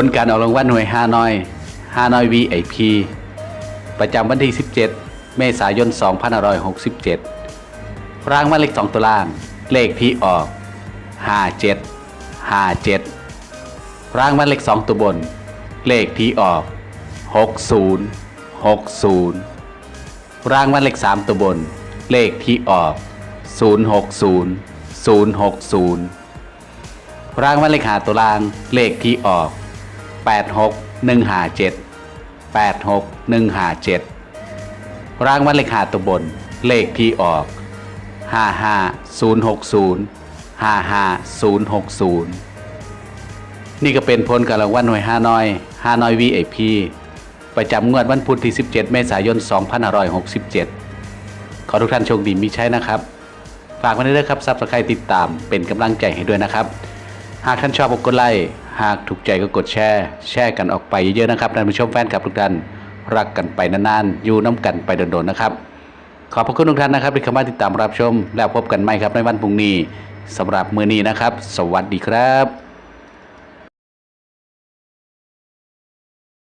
ผลการออกรางวัลหน่วยฮานอยฮานอย VIP ประจำวันที่ 17 เมษายน 2567 รางวัลเลข2ตัวล่าง เลขที่ออก 57 57 รางวัลเลข2ตัวบน เลขที่ออก 60 60 รางวัลเลข3ตัวบน เลขที่ออก 060 060 รางวัลเลขหาตัวล่าง เลขที่ออก 86 157 86 157 รางวัลเลขหาตัวบน เลขที่ออก 55 060 55 060 นี่ก็เป็นผลการรางวัลหน่วยห้าน้อยห้าน้อย VIP ประจำงวดวันพุธที่ 17 เมษายน 2567 ขอทุกท่านโชคดีมีใช่นะครับ ฝากไว้ด้วยครับซับสไครต์ติดตามเป็นกำลังใจให้ด้วยนะครับ หากท่านชอบก็กดไลค์ หากถูกใจก็กดแชร์ แชร์กันออกไปเยอะๆนะครับท่านผู้ชมแฟนคลับทุกท่านรักกันไปนานๆ อยู่น้ำกันไปโดนๆนะครับ ขอบพระคุณทุกท่านนะครับที่เข้ามาติดตามรับชม แล้วพบกันใหม่ครับในวันพรุ่งนี้สำหรับมือนี้นะครับ สวัสดีครับ